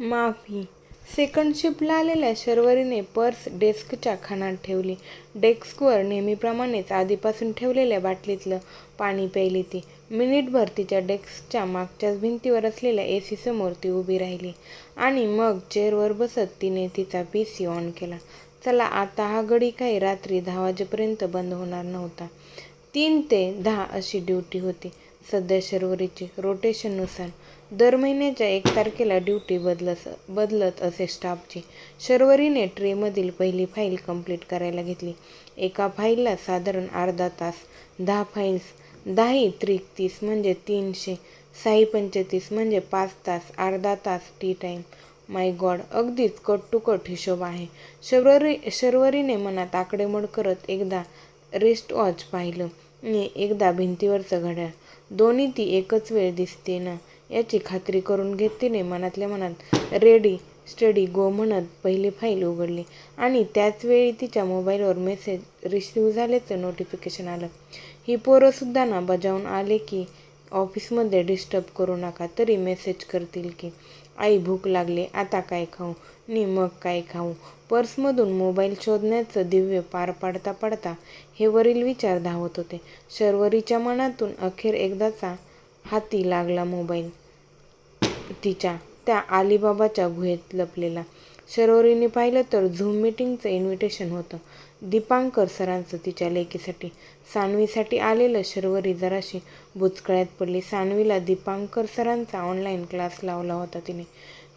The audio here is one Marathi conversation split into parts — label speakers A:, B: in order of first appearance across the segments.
A: माफी सेकंड शिफ्टला आलेल्या शर्वरीने पर्स डेस्कच्या खानात ठेवली. डेस्कवर नेहमीप्रमाणेच आधीपासून ठेवलेल्या बाटलीतलं पाणी प्यायली ती. मिनिटभर तिच्या डेस्कच्या मागच्याच भिंतीवर असलेल्या ए एसीसमोर ती उभी राहिली आणि मग चेअरवर बसत तिने तिचा पीसी ऑन केला. चला आता हा गडी काही रात्री दहा वाजेपर्यंत बंद होणार नव्हता. तीन ते दहा अशी ड्युटी होती सध्या शर्वरीची. रोटेशननुसार दर महिन्याच्या एक तारखेला ड्युटी बदलस बदलत असे स्टाफची. शर्वरीने ट्रेमधील पहिली फाईल कंप्लीट करायला घेतली. एका फाईलला साधारण अर्धा तास. दहा फाईल्स. दहाही त्रिक तीस म्हणजे तीनशे. साई पंचेतीस म्हणजे पाच तास. अर्धा तास टी टाईम. माय गॉड अगदीच कट टू कट हिशोब आहे. शर्वरीने मनात आकडेमोड करत एकदा रेस्ट वॉच पाहिलं एकदा भिंतीवरचं घड्याळ. दोन्ही ती एकच वेळ दिसते ना याची खात्री करून घेत तिने मनातल्या मनात रेडी स्टडी गो म्हणत पहिली फाईल उघडली आणि त्याचवेळी तिच्या मोबाईलवर मेसेज रिसिव्ह झाल्याचं नोटिफिकेशन आलं. ही पोरंसुद्धा ना बजावून आले की ऑफिसमध्ये डिस्टर्ब करू नका तरी मेसेज करतील की, आई भूक लागली आता काय खाऊ नि मग काय खाऊ. पर्समधून मोबाईल शोधण्याचं दिव्य पार पाडता पाडता हे वरील विचार धावत होते शर्वरीच्या मनातून. अखेर एकदाचा हाती लागला मोबाईल तिच्या त्या अलिबाबाच्या गुहेत लपलेला. शरोरीने पाहिलं तर झूम मीटिंगचं इन्व्हिटेशन होतं. दीपांकर सरांचं तिच्या लेकीसाठी, सानवीसाठी आलेलं. शर्वरी जराशी बुचकळ्यात पडली. सानवीला दीपांकर सरांचा ऑनलाईन क्लास लावला होता तिने.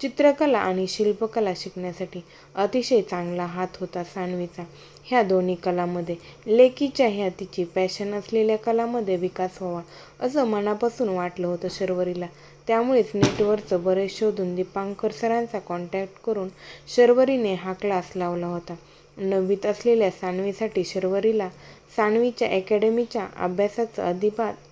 A: चित्रकला आणि शिल्पकला शिकण्यासाठी. अतिशय चांगला हात होता सानवीचा ह्या दोन्ही कलामध्ये लेकीच्या ह्या तिची पॅशन असलेल्या कलामध्ये विकास व्हावा असं मनापासून वाटलं होतं शर्वरीला. त्यामुळेच नेटवरचं बरेच शोधून दीपांकर सरांचा कॉन्टॅक्ट करून शर्वरीने हा क्लास लावला होता. नववीत असलेल्या सानवीसाठी शर्वरीला सानवीच्या अकॅडमीच्या अभ्यासाचं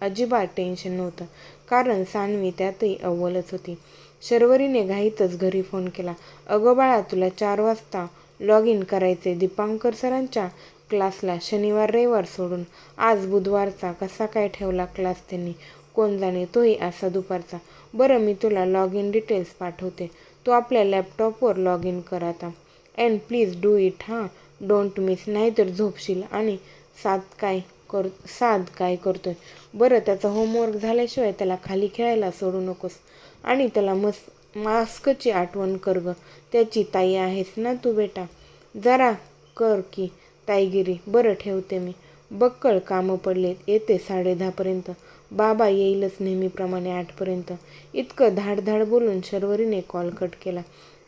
A: अजिबात टेन्शन नव्हतं. कारण सानवी त्यातही अव्वलच होती. शर्वरीने घाईतच घरी फोन केला. अगं बाळा तुला चार वाजता लॉग इन करायचे दीपांकर सरांच्या क्लासला शनिवार रविवार सोडून. आज बुधवारचा कसा काय ठेवला क्लास त्यांनी कोण जाणे तोही असा दुपारचा. बरं मी तुला लॉग इन डिटेल्स पाठवते. तू आपल्या लॅपटॉपवर लॉग इन कर आता. अँड प्लीज डू इट हां. Don't miss. नाहीतर झोपशील आणि सात काय कर साध काय करतोय. बरं त्याचा होमवर्क झाल्याशिवाय त्याला खाली खेळायला सोडू नकोस आणि त्याला मास्कची आठवण कर गं. त्याची ताई आहेस ना तू बेटा. जरा कर की ताईगिरी. बरं ठेवते मी. बक्कळ कामं पडलेत. येते साडे दहापर्यंत बाबा येईलच नेहमीप्रमाणे आठपर्यंत. इतकं धाड धाड बोलून शर्वरीने कॉल कट केला.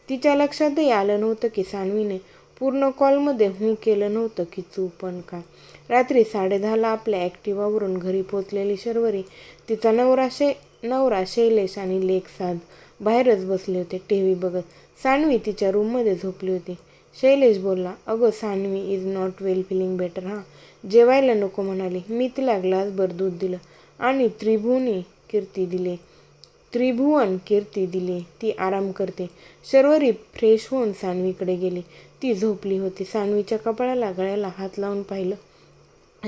A: तिच्या लक्षातही आलं नव्हतं की सानवीने पूर्ण कॉलमध्ये हूं केलं नव्हतं की चू पण का. रात्री साडे दहाला आपल्या ॲक्टिवावरून घरी पोचलेली शर्वरी, तिचा नवरा शैलेश आणि लेक साद बाहेरच बसले होते टीव्ही बघत. सानवी तिच्या रूममध्ये झोपली होती. शैलेश बोलला, अगं Sanvi is not well feeling better हां. जेवायला नको म्हणाली. मी तिला ग्लासभर दूध दिलं आणि त्रिभुवनी कीर्ती त्रिभुवन कीर्ती दिली ती आराम करते शर्वरी फ्रेश होऊन सानवीकडे गेली. ती झोपली होती. सानवीच्या कपाळाला, गळ्याला हात लावून पाहिलं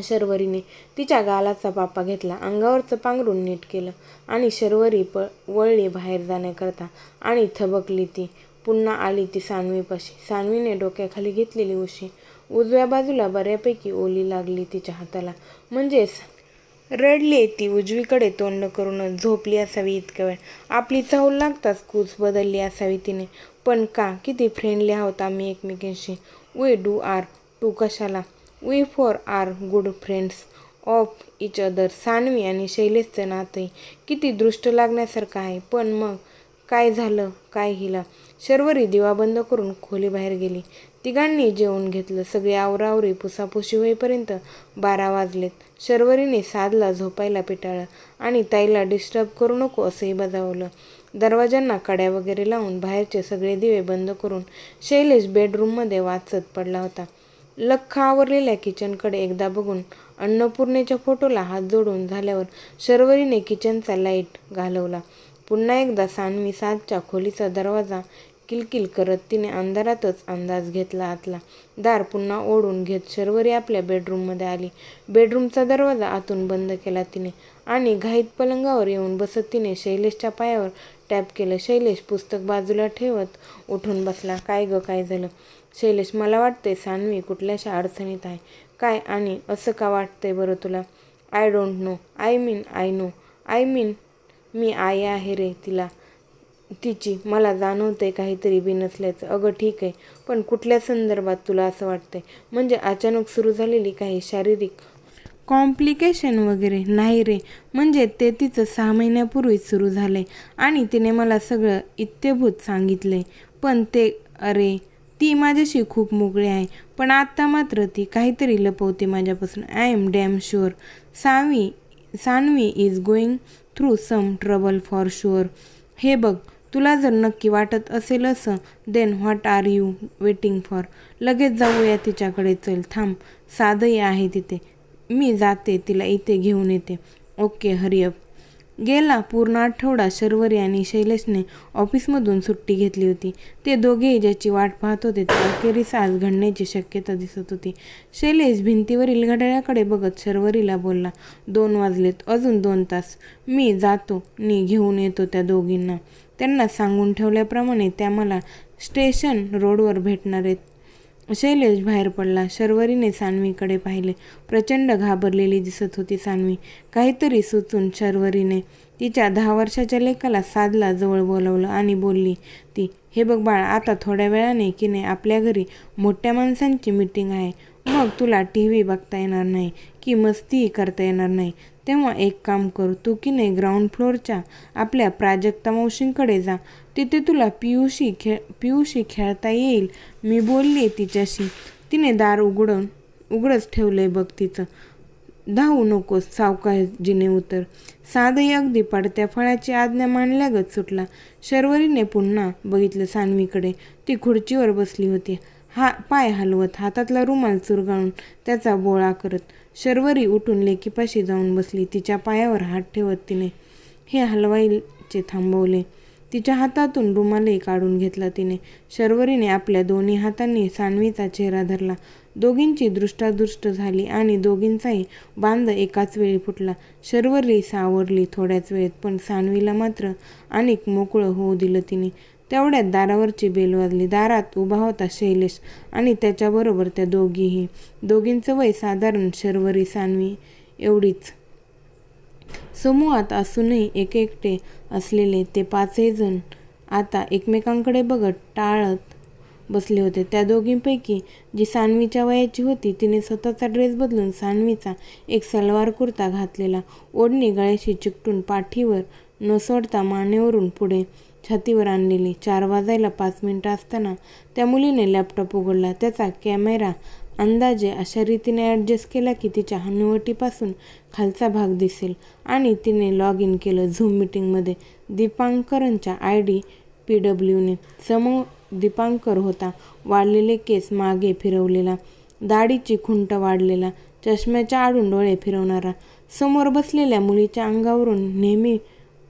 A: शर्वरीने. तिच्या गालाचा पापा घेतला. अंगावरचं पांघरून नीट केलं आणि शर्वरी वळली बाहेर जाण्याकरता आणि थबकली ती. पुन्हा आली ती सानवीपाशी सानवीने डोक्याखाली घेतलेली उशी उजव्या बाजूला बऱ्यापैकी ओली लागली तिच्या हाताला. म्हणजेच रडली ती उजवीकडे तोंड करूनच झोपली असावी इतक्या वेळ. आपली चाहूल लागताच कूच बदलली असावी तिने. पण का? किती फ्रेंडली आहोत आम्ही एकमेकींशी. वी डू आर टू कशाला? We four are good friends of each other. Sanvi आणि शैलेशचं नातंही किती दृष्ट लागण्यासारखं आहे. पण मग काय झालं काय हिला? शर्वरी दिवा बंद करून खोलीबाहेर गेली. तिघांनी जेवून घेतलं. सगळी आवरावरी पुसापुशी होईपर्यंत बारा वाजलेत. शर्वरीने साधला झोपायला पिटाळलं आणि ताईला डिस्टर्ब करू नको असंही बजावलं. दरवाजांना कड्या वगैरे लावून बाहेरचे सगळे दिवे बंद करून शैलेश बेडरूममध्ये वाचत पडला होता. लख्ख आवरलेल्या किचनकडे एकदा बघून अन्नपूर्णेच्या फोटोला हात जोडून झाल्यावर शर्वरीने किचनचा लाइट घालवला. पुन्हा एकदा सानवी सातच्या खोलीचा दरवाजा किलकिल करत तिने अंधारातच अंदाज घेतला आतला. दार पुन्हा ओढून घेत शर्वरी आपल्या बेडरूममध्ये आली. बेडरूमचा दरवाजा आतून बंद केला तिने आणि घाईत पलंगावर येऊन बसत तिने शैलेशच्या पायावर टॅप केलं. शैलेश पुस्तक बाजूला ठेवत उठून बसला. काय गं काय झालं? शैलेश मला वाटते सानवी कुठल्याशा अडचणीत आहे. काय आणि असं का वाटतंय बरं तुला? I don't know I mean I know I mean मी आई आहे रे तिला. तिची. मला जाणवते काहीतरी बी नसल्याचं. अगं ठीक आहे पण कुठल्या संदर्भात तुला असं वाटतंय? म्हणजे अचानक सुरू झालेली काही शारीरिक कॉम्प्लिकेशन वगैरे? नाही रे. म्हणजे ते तिचं सहा महिन्यापूर्वीच सुरू झालंय. आणि तिने मला सगळं इत्यभूत सांगितलंय. पण ते अरे ती माझ्याशी खूप मोकळी आहे. पण आत्ता मात्र ती काहीतरी लपवते माझ्यापासून. I I'm damn sure Savi Sanvi is going through some trouble for sure हे बघ तुला जर नक्की वाटत असेल असं then what are you waiting for लगेच जाऊया तिच्याकडे चल थांब. साधही आहे तिथे. मी जाते तिला इथे घेऊन येते. ओके हरिअप गेला पूर्ण आठवडा शर्वरी आणि शैलेशने ऑफिसमधून सुट्टी घेतली होती. ते दोघेही ज्याची वाट पाहत होते ते अखेरीस आज घडण्याची शक्यता दिसत होती. शैलेश भिंतीवरील घड्याळाकडे बघत शर्वरीला बोलला दोन वाजलेत अजून दोन तास. मी जातो नी घेऊन येतो त्या दोघींना. त्यांना सांगून ठेवल्याप्रमाणे त्या मला स्टेशन रोडवर भेटणार आहेत. शैलेश बाहेर पडला. शर्वरीने सानवीकडे पाहिले. प्रचंड घाबरलेली दिसत होती सानवी. काहीतरी सुचून शर्वरीने तिच्या दहा वर्षाच्या लेकाला साधला जवळ बोलवलं आणि बोलली ती हे बघ बाळ आता थोड्या वेळाने की नाही आपल्या घरी मोठ्या माणसांची मीटिंग आहे. मग तुला टी व्ही बघता येणार नाही की मस्तीही करता येणार नाही. तेव्हा एक काम कर तू की नाही ग्राउंड फ्लोअरच्या आपल्या प्राजक्ता मावशींकडे जा. तिथे तुला पियुशी खेळ पियुशी खेळता येईल. मी बोलली तिच्याशी. तिने दार उघडून उघडच ठेवलंय बघ तिचं. धावू नकोस सावकाजीने उतर. साधही अगदी पडत्या फळाची आज्ञा मानल्यागत सुटला. शर्वरीने पुन्हा बघितलं सानवीकडे. ती खुर्चीवर बसली होती. हा पाय हलवत हातातला रुमाल चुरगाळून त्याचा बोळा करत. शर्वरी उठून लेकीपाशी जाऊन बसली. तिच्या पायावर हात ठेवत तिने हे हलवाईचे थांबवले. तिच्या हातातून रुमालही काढून घेतला तिने. शर्वरीने आपल्या दोन्ही हातांनी सानवीचा चेहरा धरला. दोघींची दृष्टादृष्ट झाली आणि दोघींचाही बांध एकाच वेळी फुटला. शर्वरी सावरली थोड्याच वेळेत पण सानवीला मात्र अनेक मोकळं होऊ दिलं तिने. तेवढ्यात दारावरची बेल वाजली. दारात उभा होता शैलेश आणि त्याच्याबरोबर त्या दोघीही. दोघींचं वय साधारण शर्वरी सानवी एवढीच. समूहात असूनही एक एकटे असलेले ते पाचही जण आता एकमेकांकडे बघत टाळत बसले होते. त्या दोघींपैकी जी सानवीच्या वयाची होती तिने स्वतःचा ड्रेस बदलून सानवीचा एक सलवार कुर्ता घातलेला. ओढणी गळ्याशी चिकटून पाठीवर न सोडता मानेवरून पुढे छातीवर आणलेली. चार वाजायला पाच मिनटं असताना त्या मुलीने लॅपटॉप उघडला. त्याचा कॅमेरा अंदाजे अशा रीतीने ॲडजस्ट केला की तिच्या हनुवटीपासून खालचा भाग दिसेल. आणि तिने लॉग इन केलं झूम मिटिंगमध्ये दीपांकरांच्या आय डी पी डब्ल्यूने समोर दीपांकर होता. वाढलेले केस मागे फिरवलेला. दाढीची खुंट वाढलेला. चष्म्याच्या आडून डोळे फिरवणारा. समोर बसलेल्या मुलीच्या अंगावरून नेहमी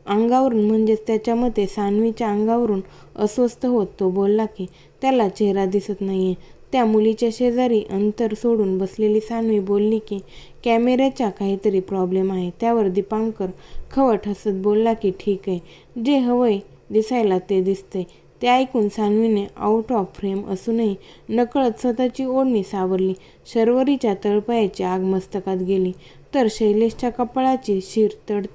A: अंगावरून म्हणजेच त्याच्या मते सान्वीच्या अंगावरून अस्वस्थ होत तो बोलला की त्याला चेहरा दिसत नाहीये. त्या मुलीच्या शेजारी अंतर सोडून बसलेली सान्वी बोलली की कॅमेऱ्याच्या काहीतरी प्रॉब्लेम आहे. त्यावर दीपांकर खवट हसत बोलला की ठीक आहे. जे हवंय दिसायला ते दिसते ते ऐकून सान्वीने आउट ऑफ फ्रेम असूनही नकळत स्वतःची ओढणी सावरली. शर्वरीच्या तळपायाची आग मस्तकात गेली. तर शैलेशच्या कपाळाची शिर तड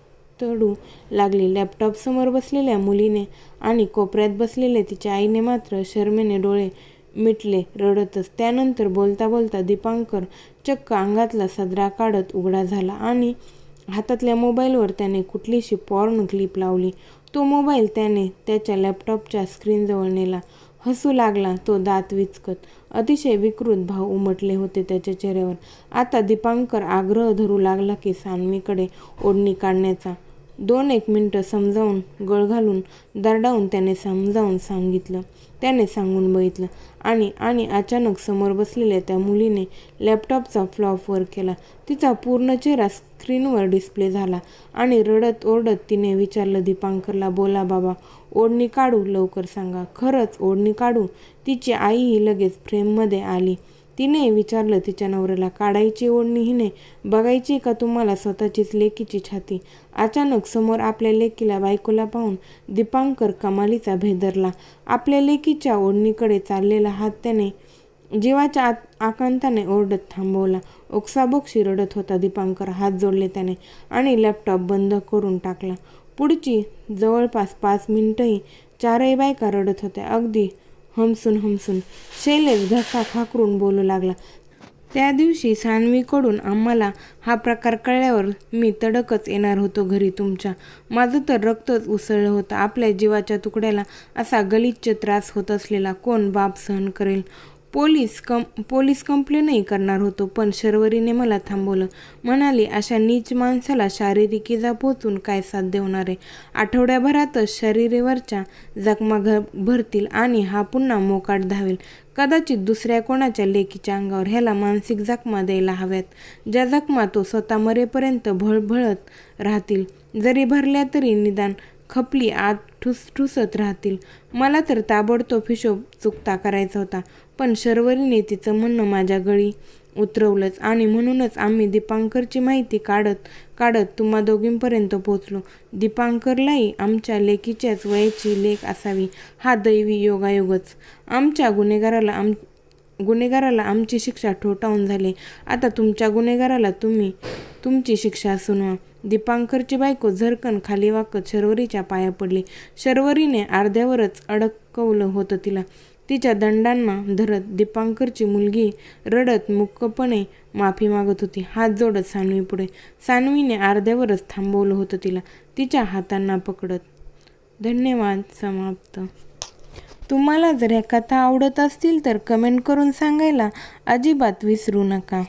A: तडू लागली. लॅपटॉपसमोर बसलेल्या मुलीने आणि कोपऱ्यात बसलेल्या तिच्या आईने मात्र शर्मेने डोळे मिटले रडतच. त्यानंतर बोलता बोलता दीपांकर चक्क अंगातला सदरा काढत उघडा झाला आणि हातातल्या मोबाईलवर त्याने कुठलीशी पॉर्न क्लिप लावली. तो मोबाईल त्याने त्याच्या लॅपटॉपच्या स्क्रीनजवळ नेला. हसू लागला तो दात विचकत. अतिशय विकृत भाव उमटले होते त्याच्या चेहऱ्यावर. आता दीपांकर आग्रह धरू लागला की सान्वीकडे ओढणी काढण्याचा. दोन एक मिनटं समजावून गळ घालून दरडावून त्याने समजावून सांगितलं. त्याने सांगून बघितलं. आणि आणि अचानक समोर बसलेल्या त्या मुलीने लॅपटॉपचा फ्लॉपवर केला. तिचा पूर्ण चेहरा स्क्रीनवर डिस्प्ले झाला आणि रडत ओरडत तिने विचारलं दीपांकरला बोला बाबा ओढणी काढू? लवकर सांगा. खरंच ओढणी काढू. तिची आईही लगेच फ्रेममध्ये आली. तिने विचारलं तिच्या नवऱ्याला काढायची ओढणी हिने बघायची का तुम्हाला स्वतःचीच लेकीची छाती? अचानक समोर आपल्या लेकीला बायकोला पाहून दीपांकर कमालीचा भेदरला आपल्या लेकीच्या ओढणीकडे चाललेला हात त्याने जीवाच्या आत आकांताने ओरडत थांबवला. ओक्साबोक रडत होता. दीपांकर हात जोडले त्याने आणि लॅपटॉप बंद करून टाकला. पुढची जवळपास पाच मिनिटंही चारही बायका रडत होत्या. अगदी हमसून हमसून. शैलेश घसा खाकरून बोलू लागला. त्या दिवशी सानवीकडून आम्हाला हा प्रकार कळल्यावर मी तडकच येणार होतो घरी तुमच्या. माझं तर रक्तच उसळलं होतं. आपल्या जीवाच्या तुकड्याला असा गलिच्छ त्रास होत असलेला कोण बाप सहन करेल? पोलीस कम पोलीस कंप्लेनही करणार होतो पण शर्वरीने मला थांबवलं. म्हणाली अशा नीच माणसाला शारीरिक इजा पोचून काय साध्य होणार आहे? आठवड्याभरातच शरीरेवरच्या जखमा घ भरतील आणि हा पुन्हा मोकाट धावेल. कदाचित दुसऱ्या कोणाच्या लेकीच्या अंगावर ह्याला मानसिक जखमा द्यायला हव्यात ज्या जखमा तो स्वतः मरेपर्यंत भळभळत राहतील. जरी भरल्या तरी निदान खपली आत ठुसठुसत राहतील. मला तर ताबडतोब हिशोब चुकता करायचा होता पण शर्वरीने तिचं म्हणणं माझ्या गळी उतरवलंच आणि म्हणूनच आम्ही दीपांकरची माहिती काढत काढत तुम्हा दोघींपर्यंत पोचलो दीपांकरलाही आमच्या लेकीच्याच वयाची लेख असावी हा दैवी योगायोगच. आमच्या गुन्हेगाराला आम गुन्हेगाराला आमची शिक्षा ठोठावून झाली. आता तुमच्या गुन्हेगाराला तुम्ही तुमची शिक्षा सुनवा. दीपांकरची बायको झरकन खाली वाकत शर्वरीच्या पाया पडली. शर्वरीने अर्ध्यावरच अडकवलं होतं तिला. तिच्या दंडांना धरत दीपांकरची मुलगी रडत मुक्कपणे माफी मागत होती. हात जोडत सानवी पुढे. सानवीने अर्ध्यावरच थांबवलं होतं तिला. तिच्या हातांना पकडत. धन्यवाद समाप्त. तुम्हाला जर ह्या कथा आवडत असतील तर कमेंट करून सांगायला अजिबात विसरू नका.